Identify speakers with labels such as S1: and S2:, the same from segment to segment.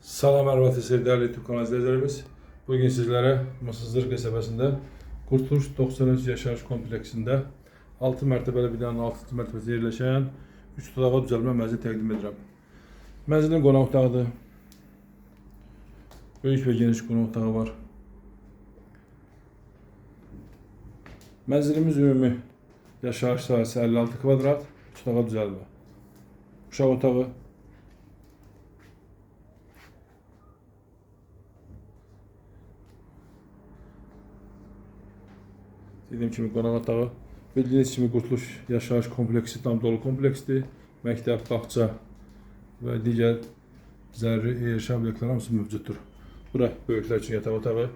S1: Salam hörmətli sevgili YouTube kanal izləyicilərimiz. Bugün sizlərə Mısızdır qəsəbəsində Qurtuluş 93 yaşayış kompleksində 6 mərtəbəli binanın 6-cı mərtəbəsində yerləşən 3 otağa düzəlmə mənzil təqdim edirəm. Mənzilin qonaq otağıdır. Böyük və geniş qonaq otağı var. Mənzilimiz ümumi yaşayış sahəsi 56 kvadrat, 3 otağa düzəlmə. Uşaq otağı, Dediyim kimi qonaq otağı. Bildiyiniz kimi Qurtuluş yaşayış kompleksi tam dolu kompleksdir. Məktəb, bağça və digər zəruri yaşam obyektləri hamısı mövcuddur. Bura böyüklər üçün yataq otağı.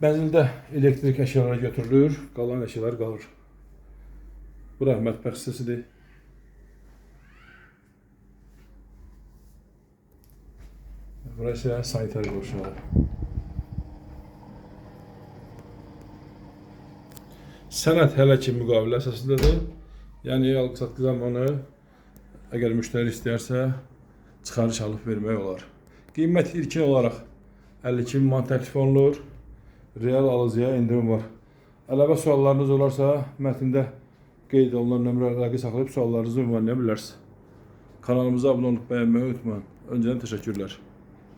S1: Mənzildə elektrik əşyaları götürülür, qalan əşyalar qalır. Bura mətbəx hissəsidir. Burası sanitar boşluğu. Sənəd hələ ki müqavilə əsasındadır. Yəni alqı-satqı zamanı əgər müştəri istəyərsə çıxarış alıb vermək olar. Qiymət ilkin olaraq 52 min manat təklif olunur. Real alıcıya endirim var. Əlavə suallarınız olarsa mətndə qeyd olunan nömrə əlaqə saxlayıb suallarınızı ünvanlaya bilərsiniz. Kanalımıza abunə olub bəyənməyi unutmayın. Öncədən təşəkkürlər.